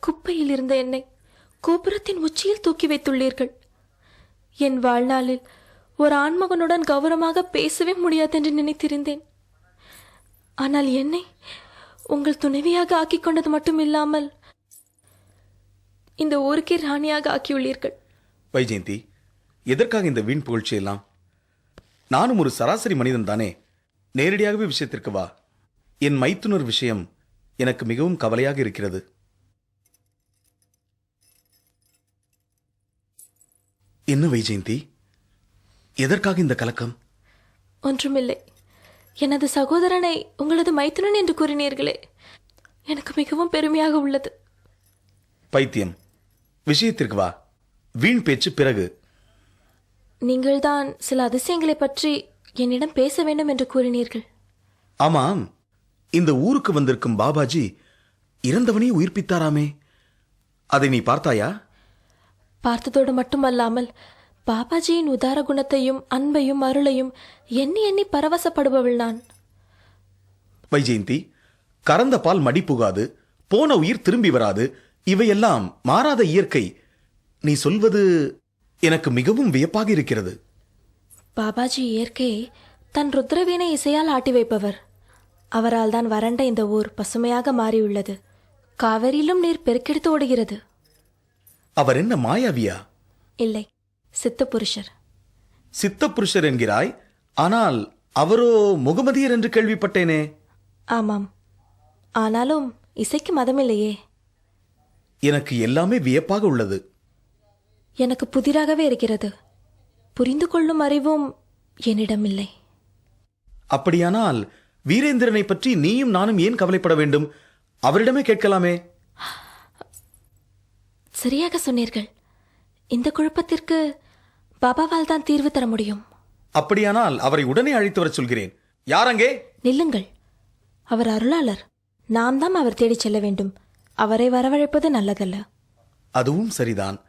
குப்பையில் இருந்த என்னை கோபுரத்தின் உச்சியில் தூக்கி வைத்துள்ளீர்கள். என் வாழ்நாளில் ஒரு ஆண்மகனுடன் கௌரவமாக பேசவே முடியாதென்று நினைத்திருந்தேன். ஆனால் என்னை உங்கள் துணைவியாக ஆக்கிக் கொண்டது மட்டும் இல்லாமல் இந்த ஊருக்கே ராணியாக ஆக்கியுள்ளீர்கள். வைஜெயந்தி எதற்காக இந்த வீண் புகழ்ச்சி எல்லாம் நானும் ஒரு சராசரி மனிதன் தானே. நேரடியாகவே விஷயத்திற்கு வா. என் மைத்துனர் விஷயம் எனக்கு மிகவும் கவலையாக இருக்கிறது. என்ன வைஜெயந்தி? எதற்காக இந்த கலக்கம்? ஒன்றுமில்லை. எனது சகோதரனை உங்களது மைத்துனன் என்று கூறினீர்களே. எனக்கு மிகவும் பெருமையாக உள்ளது. பைத்தியம். விஷயத்திற்கு வா. வீண் பேச்சு பிறகு. நீங்கள்தான் சில அதிசயங்களை பற்றி என்னிடம் பேச வேண்டும் என்று கூறினீர்கள். ஆமாம். இந்த ஊருக்கு வந்திருக்கும் பாபாஜி இறந்தவனை உயிர்ப்பித்தாராமே. அதை நீ பார்த்தாயா? பார்த்ததோடு மட்டுமல்லாமல் பாபாஜியின் உதார குணத்தையும் அன்பையும் அருளையும் எண்ணி எண்ணி பரவசப்படுபவள் நான். வைஜெயந்தி கறந்த பால் மடி புகாது போன உயிர் திரும்பி வராது இவையெல்லாம் மாறாத இயற்கை. நீ சொல்வது எனக்கு மிகவும் வியப்பாக இருக்கிறது. பாபாஜி இயற்கையை தன் ருத்ரவீணை இசையால் ஆட்டி வைப்பவர். அவரால் தான் வறண்ட இந்த ஊர் பசுமையாக மாறியுள்ளது. காவிரியிலும் நீர் பெருக்கெடுத்து ஓடுகிறது. அவர் என்ன மாயாவியா? இல்லை சித்த புருஷர் சித்த புருஷர் என்கிறாய் ஆனால் அவரோ முகமதியர் என்று கேள்விப்பட்டேனே. ஆமாம். ஆனாலும் இசைக்கு மதமில்லையே. எனக்கு எல்லாமே வியப்பாக உள்ளது. எனக்கு புதிராகவே இருக்கிறது. புரிந்து கொள்ளும் அறிவும் என்னிடம் இல்லை அப்படியானால் வீரேந்திரனை பற்றி நீயும் நானும் ஏன் கவலைப்பட வேண்டும்? அவரிடமே கேட்கலாமே. சரியாக சொன்னீர்கள். இந்த குழப்பத்திற்கு பாபாவால் தான் தீர்வு தர முடியும். அப்படியானால் அவரை உடனே அழைத்து வரச் சொல்கிறேன். யார் அங்கே? நில்லுங்கள். அவர் அருளாளர். நாம் தான் அவர் தேடிச் செல்ல வேண்டும். அவரை வரவழைப்பது நல்லதல்ல. அதுவும் சரிதான்.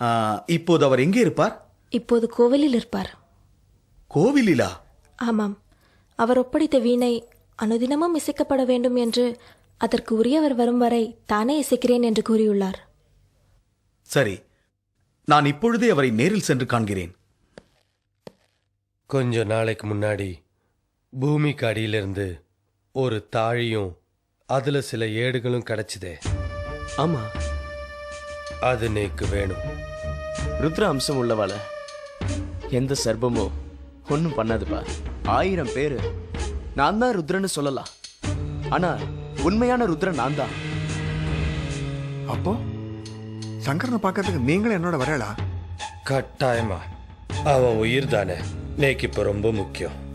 ஆ, இப்போது அவர் எங்கே இருப்பார்? இப்போது கோவிலில் இருப்பார். கோவிலிலா? ஆமாம். அவர் ஒப்படைத்த வீணை அனுதினமும் இசைக்கப்பட வேண்டும் என்று அதற்கு உரியவர் வரும் வரை தானே இசைக்கிறேன் என்று கூறியுள்ளார். சரி நான் இப்பொழுதே அவரை நேரில் சென்று காண்கிறேன். கொஞ்ச நாளைக்கு முன்னாடி பூமிக்கு அடியிலிருந்து ஒரு தாழியும் அதுல சில ஏடுகளும் கிடைச்சதே. ஆமா. அது நேக்கு வேணும். ருத்ர அம்சம் உள்ளவாள எந்த சர்ப்பமோ ஒன்றும் பண்ணாதுப்பா. ஆயிரம் பேரு. நான் தான் ருத்ரன்னு சொல்லலாம். ஆனா உண்மையான ருத்ரன் நான் தான். அப்போ? சங்கரனை பார்க்கறதுக்கு நீங்களும் என்னோட வரலா கட்டாயமா. அவன் உயிர் தானே. நேக்கு இப்ப ரொம்ப முக்கியம்.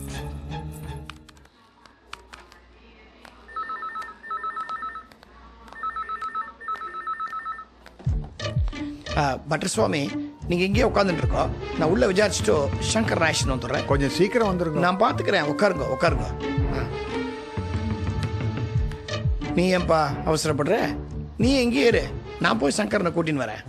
பட்டர் சுவாமி நீங்க இங்கேயே உட்காந்துட்டு இருக்கோம் நான் உள்ள விசாரிச்சுட்டு சங்கர் ராஷன் வந்துடுறேன். கொஞ்சம் சீக்கிரம் வந்துருங்க. நான் பார்த்துக்கிறேன் உட்காருங்க உட்காருங்க. ஆ. நீ ஏன்பா அவசரப்படுற? நீ எங்கேயே இரு. நான் போய் சங்கரனை கூட்டின்னு வரேன்.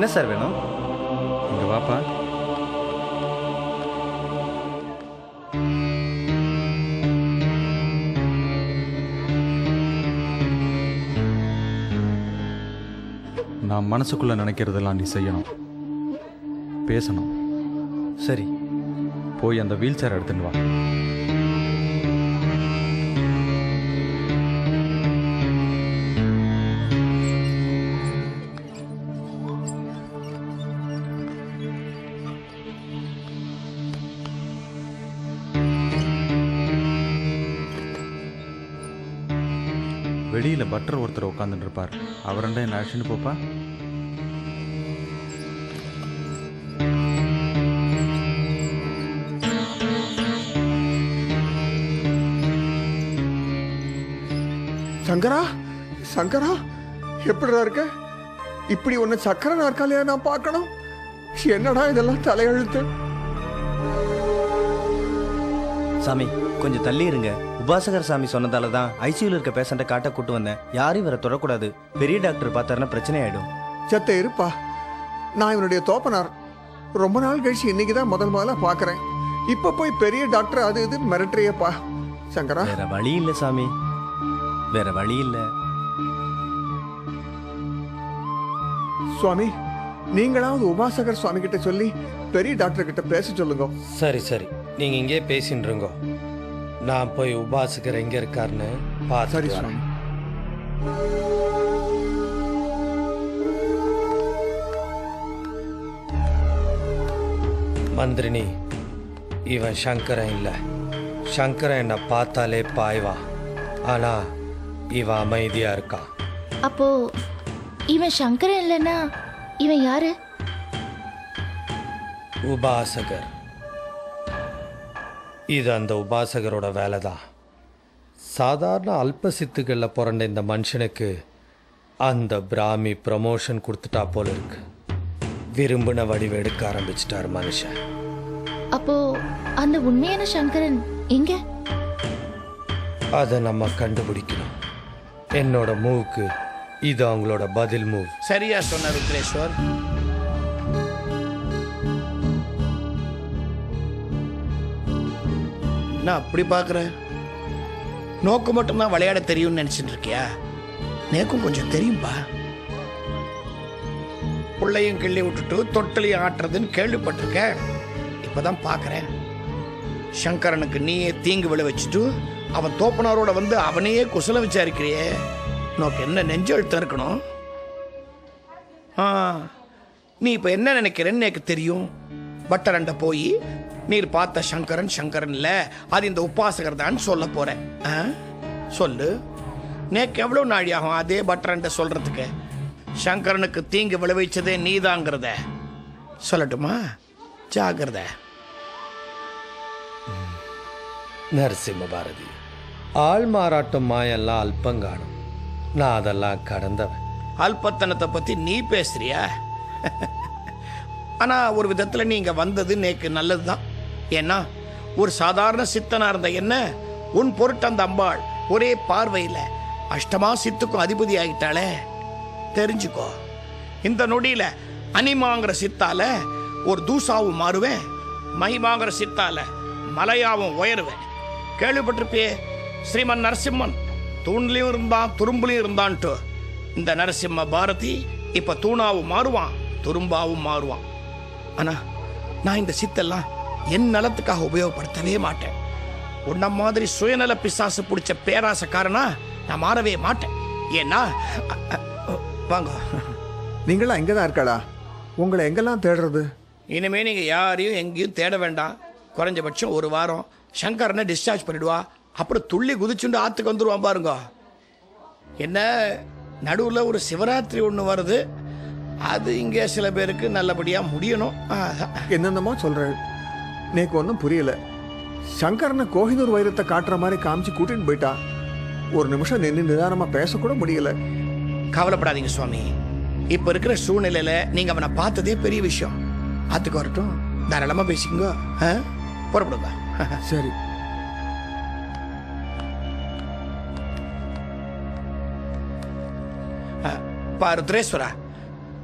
என்ன சார் வேணும்? இங்க வாப்பா. நான் மனசுக்குள்ள நினைக்கிறதெல்லாம் நீ செய்யணும். பேசணும். சரி. போய் அந்த வீல் சேர் எடுத்துட்டு வா. வெளியில பட்டர் ஒருத்தர் உட்காந்துட்டு இருப்பார் அவரண்டா என்ன அழைச்சின்னு போப்பா? சங்கரா சங்கரா எப்படிடா இருக்க? இப்படி ஒன்று சக்கர நாற்காலியா நான் பார்க்கணும். என்னடா இதெல்லாம் தலையெழுத்து? சாமி கொஞ்சம் தள்ளி இருங்க. உபாசகர் சாமி சொன்னதால தான் ஐசியூல இருக்க பேஷண்ட்டை காட்ட கூட்டு வந்தேன். யாரையும் இவரை தொடக்கூடாது. பெரிய டாக்டர் பார்த்தாருன்னா பிரச்சனை ஆயிடும் செத்த இருப்பா. நான் இவனுடைய தோப்பனார். ரொம்ப நாள் கழிச்சு இன்னைக்கு தான் முதல் முதல்ல பார்க்குறேன் இப்போ போய் பெரிய டாக்டர் அது இது மிரட்டுறியப்பா. சங்கரா. வேற வழி இல்லை சாமி. வேற வழி இல்லை. சுவாமி நீங்களாவது உபாசகர் சுவாமி கிட்ட சொல்லி பெரிய டாக்டர் கிட்ட பேச சொல்லுங்க. சரி சரி. நீங்க இங்கே பேசின்னு இருங்கோ நான் போய் உபாசகர் எங்க இருக்காருன்னு சரி வரேன். மந்திரினி இவன் சங்கரன் இல்லை. சங்கரன் என்னை பார்த்தாலே பாய்வான் ஆனா இவன் அமைதியா இருக்கான் அப்போ இவன் சங்கரன் இல்லைன்னா இவன் யாரு? உபாசகர். இது அந்த உபாசகரோட வேலை தான் சாதாரண அல்ப சித்துக்களில் பிறந்த இந்த மனுஷனுக்கு அந்த பிராமி ப்ரமோஷன் கொடுத்துட்டா போல இருக்கு. விரும்பின வடிவம் எடுக்க ஆரம்பிச்சிட்டார் மனுஷன். அப்போ அந்த உண்மையான சங்கரன் எங்க? அதை நம்ம கண்டுபிடிக்கணும். என்னோட மூவுக்கு இது அவங்களோட பதில் மூவ். சரியா சொன்ன ருத்ரேஸ்வர் நான் அப்படி பார்க்குற நோக்கு மட்டும்தான் விளையாட தெரியும்னு நினச்சிட்டு இருக்கியா? நேக்கும் கொஞ்சம் தெரியும்பா. பிள்ளையும் கிள்ளி விட்டுட்டு தொட்டிலையும் ஆட்டுறதுன்னு கேள்விப்பட்டிருக்கேன். இப்பதான் பார்க்குறேன். சங்கரனுக்கு நீயே தீங்கு விளைவிச்சிட்டு அவன் தோப்பனாரோட வந்து அவனையே குசல விசாரிக்கிறியே. உனக்கு என்ன நெஞ்செழுத்தம் இருக்கணும்? ஆ நீ இப்போ என்ன நினைக்கிறேன்னு எனக்கு தெரியும். பட்டரண்டை போய் நீர் பார்த்த சங்கரன் சங்கரன் இல்ல. அது இந்த உபாசகர் தான் சொல்ல போறேன். ஆ? சொல்லு. நேக்கு எவ்வளோ நாழி ஆகும் அதே பட்டரண்ட சொல்றதுக்கு? சங்கரனுக்கு தீங்கு விளைவிச்சதே நீதாங்கிறத. சொல்லட்டுமா? ஜாகிரதை நரசிம்ம பாரதி ஆள் மாறாட்டம் மாயெல்லாம் அல்பங்காணும் நான் அதெல்லாம் கடந்தவன். அல்பத்தனத்தை பத்தி நீ பேசுறியா? ஆனா ஒரு விதத்துல நீங்க வந்தது நேக்கு நல்லதுதான். ஏன்னா ஒரு சாதாரண சித்தனாக இருந்த என்ன? உன் பொருட்டு அந்த அம்பாள் ஒரே பார்வையில் அஷ்டமா சித்துக்கும் அதிபதி ஆகிட்டாளே தெரிஞ்சுக்கோ. இந்த நொடியில் அனிமாங்கிற சித்தால ஒரு தூசாவும் மாறுவேன். மகிமாங்கிற சித்தால மலையாவும் உயருவேன். கேள்விப்பட்டிருப்பியே? ஸ்ரீமன் நரசிம்மன் தூண்லையும் இருந்தான் துரும்புலையும் இருந்தான்ட்டு. இந்த நரசிம்ம பாரதி இப்போ தூணாவும் மாறுவான் துரும்பாவும் மாறுவான். ஆனால் நான் இந்த சித்தெல்லாம் என் நலத்துக்காக உபயோகப்படுத்தவே மாட்டேன். உன்ன மாதிரி சுயநல பிசாசு பிடிச்ச பேராசக்காரனா நான் மாறவே மாட்டேன். ஏன்னா வாங்க. நீங்களாம் எங்கே தான் இருக்காளா? உங்களை எங்கெல்லாம் தேடுறது? இனிமே நீங்க யாரையும் எங்கேயும் தேட வேண்டாம். குறைஞ்சபட்சம் ஒரு வாரம் சங்கரனை டிஸ்சார்ஜ் பண்ணிடுவா. அப்புறம் துள்ளி குதிச்சுண்டு ஆத்துக்கு வந்துருவான் பாருங்க. என்ன நடுவில் ஒரு சிவராத்திரி ஒன்று வருது. அது இங்கே சில பேருக்கு நல்லபடியாக முடியணும். என்னென்னமோ சொல்கிறேன் நேக்கு ஒன்றும் புரியல. சங்கரனை கோஹினூர் வைரத்தை காட்டுற மாதிரி காமிச்சு கூட்டின்னு போயிட்டா. ஒரு நிமிஷம் நின்று நிதானமாக பேசக்கூட முடியல. கவலைப்படாதீங்க சுவாமி. இப்போ இருக்கிற சூழ்நிலையில் நீங்கள் அவனை பார்த்ததே பெரிய விஷயம். ஆத்துக்கு வரட்டும். தாராளமாக பேசிக்கங்க. ஆ? புறப்படுங்க. சரி. பா ருத்ரேஸ்வரா.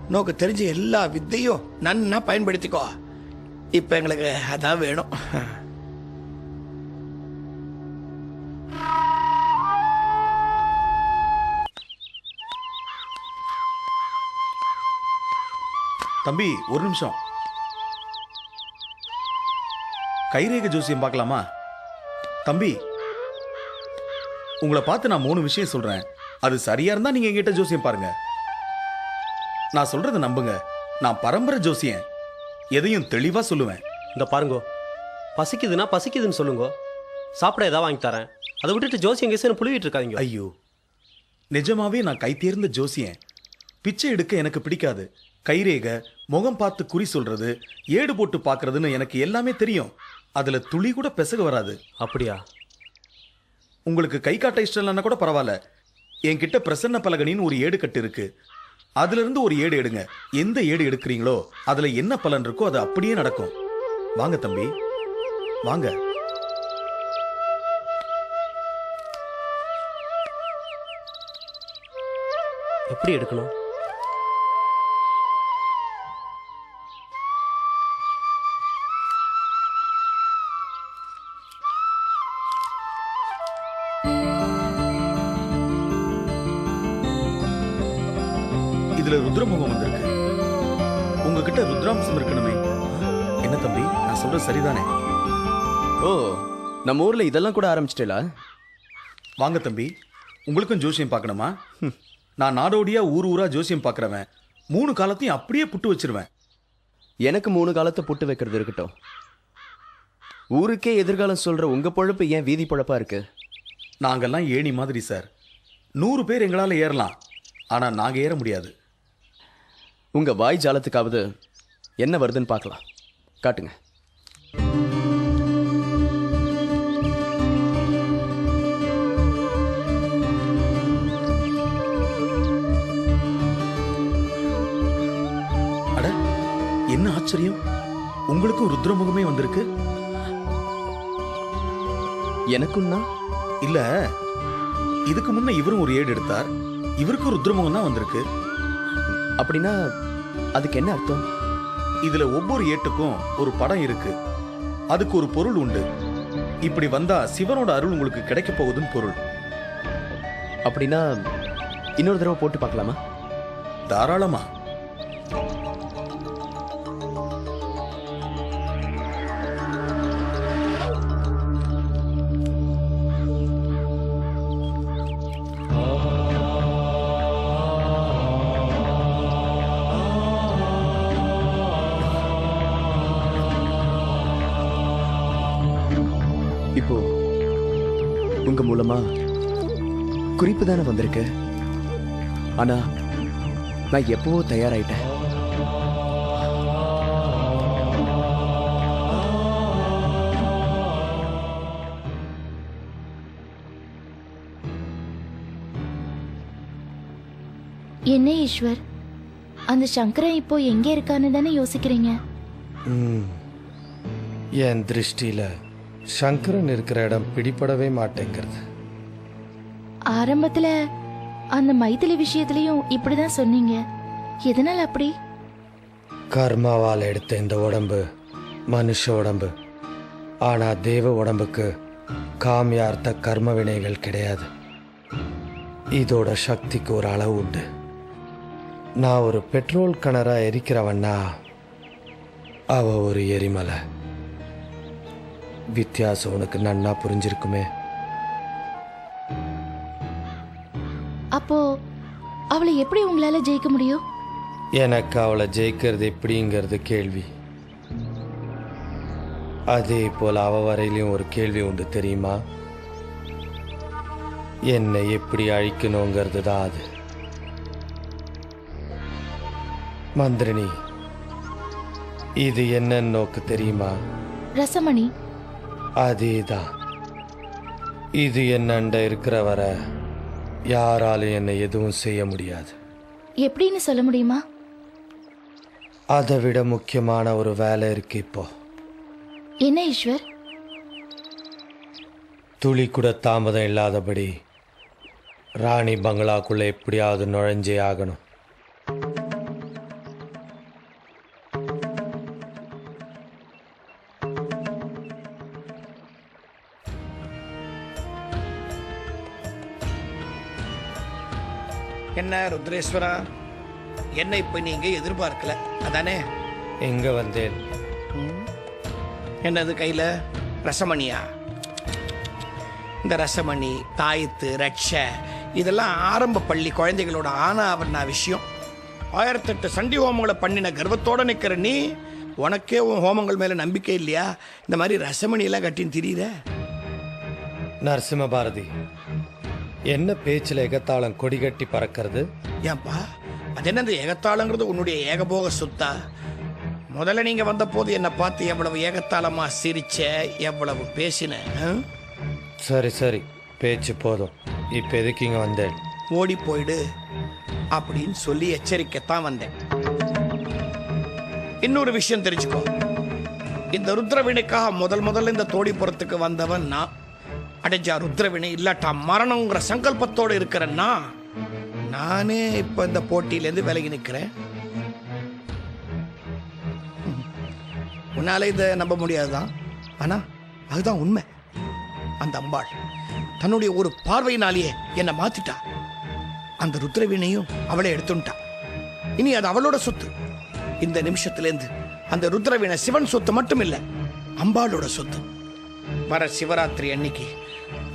நோக்கு தெரிஞ்ச எல்லா வித்தையும் நன்னா பயன்படுத்திக்கோ. இப்போ எங்களுக்கு அதான் வேணும். தம்பி ஒரு நிமிஷம். கைரேக ஜோசியம் பார்க்கலாமா? தம்பி உங்களை பார்த்து நான் மூணு விஷயம் சொல்றேன். அது சரியா இருந்தா நீங்க எங்கிட்ட ஜோசியம் பாருங்க. நான் சொல்றதை நம்புங்க. நான் பரம்பரை ஜோசியன். எதையும் தெளிவா சொல்லுவேன். இந்த பாருங்கோ. பசிக்குதுன்னா பசிக்குதுன்னு சொல்லுங்க. சாப்பிட ஏதாவது வாங்கி தரேன். அதை விட்டுட்டு ஜோசியம் கேசன்னு புழுவிட்டு இருக்காதீங்க. ஐயோ. நிஜமாவே நான் கை தேர்ந்த ஜோசியன். பிச்சை எடுக்க எனக்கு பிடிக்காது. கைரேக முகம் பார்த்து குறி சொல்றது ஏடு போட்டு பார்க்கறதுன்னு எனக்கு எல்லாமே தெரியும். அதுல துளி கூட பெசக வராது. அப்படியா? உங்களுக்கு கை காட்ட இஷ்டம் இல்லைன்னா கூட பரவாயில்ல. என்கிட்ட பிரசன்ன பலகனின்னு ஒரு ஏடு கட்டு இருக்கு. அதுல இருந்து ஒரு ஏடு எடுங்க. எந்த ஏடு எடுக்கிறீங்களோ அதுல என்ன பலன் இருக்கோ அது அப்படியே நடக்கும். வாங்க தம்பி. வாங்க. எப்படி எடுக்கணும்? இதுல ருத்ரமுகம் வந்திருக்கு. உங்ககிட்ட ருத்ராம்சம் இருக்கணுமே என்ன தம்பி நான் சொல்றது சரிதானே? ஓ நம்ம ஊர்ல இதெல்லாம் கூட ஆரம்பிச்சிட்டேலா? வாங்க தம்பி உங்களுக்கும் ஜோசியம் பார்க்கணுமா? நான் நாடோடியா ஊர் ஊரா ஜோசியம் பார்க்கறவன். மூணு காலத்தையும் அப்படியே புட்டு வச்சிருவேன். எனக்கு மூணு காலத்தை புட்டு வைக்கிறது இருக்கட்டும். ஊருக்கே எதிர்காலம் சொல்ற உங்க பொழப்பு ஏன் வீதி பொழப்பா இருக்கு? நாங்கெல்லாம் ஏணி மாதிரி சார். நூறு பேர் எங்களால் ஏறலாம். ஆனா நாங்க ஏற முடியாது. உங்க வாய் ஜாலத்துக்காவது என்ன வருதுன்னு பார்க்கலாம். காட்டுங்க. அட என்ன ஆச்சரியம்? உங்களுக்கும் ருத்ரமுகமே வந்திருக்கு. எனக்குன்னா? இல்ல இதுக்கு முன்ன இவரும் ஒரு ஏடு எடுத்தார். இவருக்கும் ருத்ரமுகம் தான் வந்திருக்கு. அப்படின்னா அதுக்கு என்ன அர்த்தம்? இதுல ஒவ்வொரு ஏட்டுக்கும் ஒரு படம் இருக்கு. அதுக்கு ஒரு பொருள் உண்டு. இப்படி வந்தா சிவனோட அருள் உங்களுக்கு கிடைக்க போகுதுன்னு பொருள். அப்படின்னா இன்னொரு தடவை போட்டு பார்க்கலாமா? தாராளமா. இப்போ உங்க மூலமா குறிப்பு தானே வந்திருக்கு. ஆனா நான் எப்பவோ தயாராயிட்டேன். என்ன ஈஸ்வர்? அந்த சங்கரன் இப்போ எங்கே இருக்கான்னு தானே யோசிக்கிறீங்க? ம். என் திருஷ்டியில சங்கரன் இருக்கிற இடம் பிடிபடவே மாட்டேங்கிறது. ஆரம்பத்துல அந்த மைதிலி விஷயத்துலயும் இப்படிதான் சொன்னீங்க. எதனால அப்படி? கர்மாவால் எடுத்த இந்த உடம்பு மனுஷ உடம்பு. ஆனா தேவ உடம்புக்கு காமியார்த்த கர்ம வினைகள் கிடையாது. இதோட சக்திக்கு ஒரு அளவு உண்டு. நான் ஒரு பெட்ரோல் கிணறா எரிக்கிறவன்னா அவ ஒரு எரிமலை. வித்தியாசம் உனக்கு நன்னா புரிஞ்சிருக்குமே. அப்போ அவளை எப்படி உங்களால ஜெயிக்க முடியும்? எனக்கு அவளை ஜெயிக்கிறது எப்படிங்கிறது கேள்வி. அதே போல அவ வரையிலையும் ஒரு கேள்வி உண்டு தெரியுமா? என்னை எப்படி அழிக்கணுங்கிறது தான் அது. மந்திரினி இது என்ன நோக்கு தெரியுமா? ரசமணி அதேதான். இது என்னண்ட இருக்கிற வர யாராலும் என்னை எதுவும் செய்ய முடியாது. எப்படின்னு சொல்ல முடியுமா? அதை விட முக்கியமான ஒரு வேலை இருக்கு இப்போ. என்ன ஈஸ்வர்? துளி கூட தாமதம் இல்லாதபடி ராணி பங்களாக்குள்ள எப்படியாவது நுழைஞ்சே ஆகணும். ருத்ரேஸ்வரா என்ன இப்ப நீங்க எதிர்பார்க்கல. அதானே? எங்க வந்தேன்? என்னது கையில? ரசமணியா? இந்த ரசமணி தாயத்து ரட்ச இதெல்லாம் ஆரம்ப பள்ளி குழந்தைகளோட ஆனாவரணா விஷயம். ஆயிரத்தெட்டு சண்டி ஹோமங்களை பண்ணின கர்வத்தோட நிக்கிற நீ உனக்கே உன் ஹோமங்கள் மேல நம்பிக்கை இல்லையா? இந்த மாதிரி ரசமணி எல்லாம் கட்டின்னு திரியிற? நரசிம்ம பாரதி என்ன பேச்சில் எகத்தாளம் கொடி கட்டி பறக்கிறது? ஏன்பா அது என்னது ஏகத்தாளங்கிறது? உன்னுடைய ஏகபோக சொத்தா? முதல்ல நீங்க வந்த போது என்னை பார்த்து எவ்வளவு ஏகத்தாளமா சிரிச்ச எவ்வளவு பேசின ஆ? சரி சரி. பேச்சு போதும். இப்போ எதுக்கு இங்கே வந்தேன்? ஓடி போயிடு அப்படின்னு சொல்லி எச்சரிக்கைத்தான் வந்தேன். இன்னொரு விஷயம் தெரிஞ்சுக்கோ. இந்த ருத்ரவினைக்காக முதல் முதல்ல இந்த தோடிப்புறத்துக்கு வந்தவன் நான். அடைஞ்சா ருத்ரவினை இல்லாட்டா மரணங்கிற சங்கல்பத்தோடு இருக்கிறேன்னா நானே இப்போ இந்த போட்டியிலேருந்து விலகி நிற்கிறேன் உன்னால இதை நம்ப முடியாதுதான். ஆனா அதுதான் உண்மை. அந்த அம்பாள் தன்னுடைய ஒரு பார்வையினாலேயே என்னை மாத்திட்டா. அந்த ருத்ரவீணையும் அவளே எடுத்துட்டா இனி அது அவளோட சொத்து. இந்த நிமிஷத்திலேருந்து அந்த ருத்ரவீணை சிவன் சொத்து மட்டும் இல்லை அம்பாளோட சொத்து. வர சிவராத்திரி அன்னைக்கு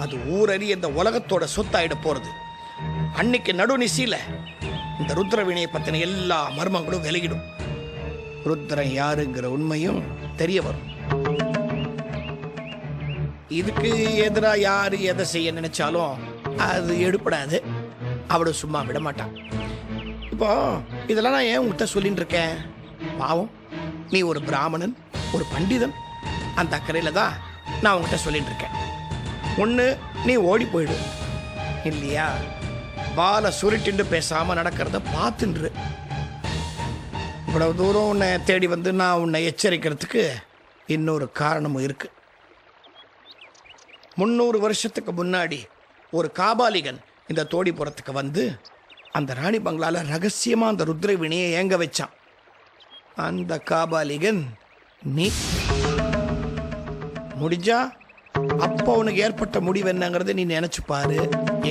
அது ஊரறி இந்த உலகத்தோட சொத்தாயிட போறது. அன்னைக்கு நடுநிசையில இந்த ருத்ரவீணையை பத்தின எல்லா மர்மங்களும் விலகிடும். ருத்ரன் யாருங்கிற உண்மையும் தெரிய வரும். இதுக்கு எதிராக யாரு எதை செய்ய நினைச்சாலும் அது எடுப்படாது அவளை சும்மா விட மாட்டான் இப்போ இதெல்லாம் நான் ஏன் உங்கள்கிட்ட சொல்லிட்டு இருக்கேன்? பாவம். நீ ஒரு பிராமணன் ஒரு பண்டிதன். அந்த அக்கறையில் தான் நான் உங்கள்கிட்ட சொல்லிட்டு இருக்கேன். ஒன்று நீ ஓடி போயிடு. இல்லையா? பாலை சுருட்டிண்டு பேசாமல் நடக்கிறத பார்த்துன்று. இவ்வளவு தூரம் உன்னை தேடி வந்து நான் உன்னை எச்சரிக்கிறதுக்கு இன்னொரு காரணமும் இருக்கு. முந்நூறு வருஷத்துக்கு முன்னாடி ஒரு காபாலிகன் இந்த தோடிப்புறத்துக்கு வந்து அந்த ராணி பங்களால ரகசியமா அந்த ருத்ர வினையை ஏங்க வச்சான். அந்த காபாலிகன் நீ. முடிஞ்சா அப்போ உனக்கு ஏற்பட்ட முடிவு என்னங்கிறத நீ நினைச்சு பாரு.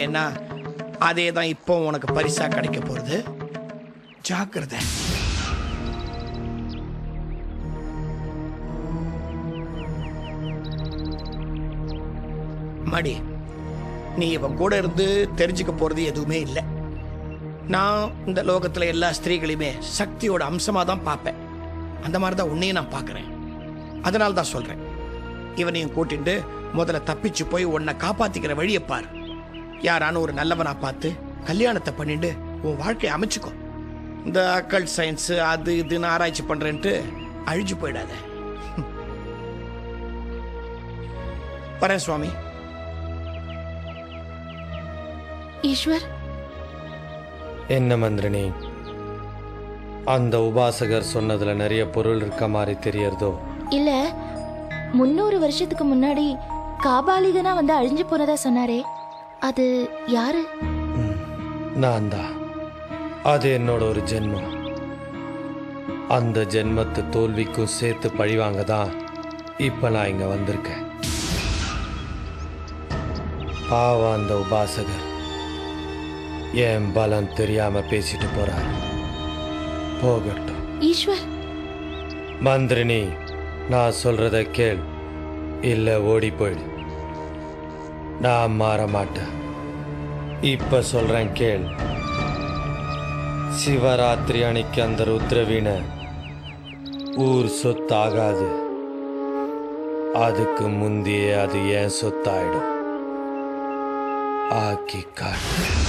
ஏன்னா அதே தான் இப்போ உனக்கு பரிசா கிடைக்க போறது ஜாக்கிரதை. மடி நீ இவன் கூட இருந்து தெரிஞ்சுக்க போறது எதுவுமே இல்லை. நான் இந்த லோகத்தில் எல்லா ஸ்திரீகளையுமே சக்தியோட அம்சமாக தான் பார்ப்பேன். அந்த மாதிரி தான் உன்னையும் நான் பார்க்குறேன். அதனால தான் சொல்கிறேன் இவனையும் கூட்டிட்டு முதல்ல தப்பிச்சு போய் உன்னை காப்பாத்திக்கிற வழியை பாரு. யாரான ஒரு நல்லவனா பார்த்து கல்யாணத்தை பண்ணிட்டு உன் வாழ்க்கையை அமைச்சுக்கோ. இந்த அக்கல் சயின்ஸ் அது இதுன்னு ஆராய்ச்சி பண்றேன்ட்டு அழிஞ்சு போயிடாத. வரேன் சுவாமி. ஈஸ்வர். என்ன மந்திரினி? அந்த உபாசகர் சொன்னதுல நிறைய பொருள் இருக்க மாதிரி தெரியறதோ? இல்ல முன்னூறு வருஷத்துக்கு முன்னாடி காபாலிகனா வந்து அழிஞ்சு போனதா சொன்னாரே. அது யாரு? நான் தான். அது என்னோட ஒரு ஜென்மம். அந்த ஜென்மத்து தோல்விக்கும் சேர்த்து பழிவாங்க தான் இப்ப நான் இங்க வந்திருக்கேன். பாவம் அந்த உபாசகர். என் பலம் தெரியாம பேசிட்டு போறார். போகட்டும். ஈஸ்வர். மந்திரினி நான் சொல்கிறத கேள். இல்லை ஓடி போயிடு. நான் மாற மாட்டேன். இப்போ சொல்கிறேன் கேள். சிவராத்திரி அன்னைக்கு அந்த ருத்ரவீனை ஊர் சொத்தாகாது. அதுக்கு முந்தையே அது ஏன் சொத்தாயிடும்? ஆக்கி காட்டு.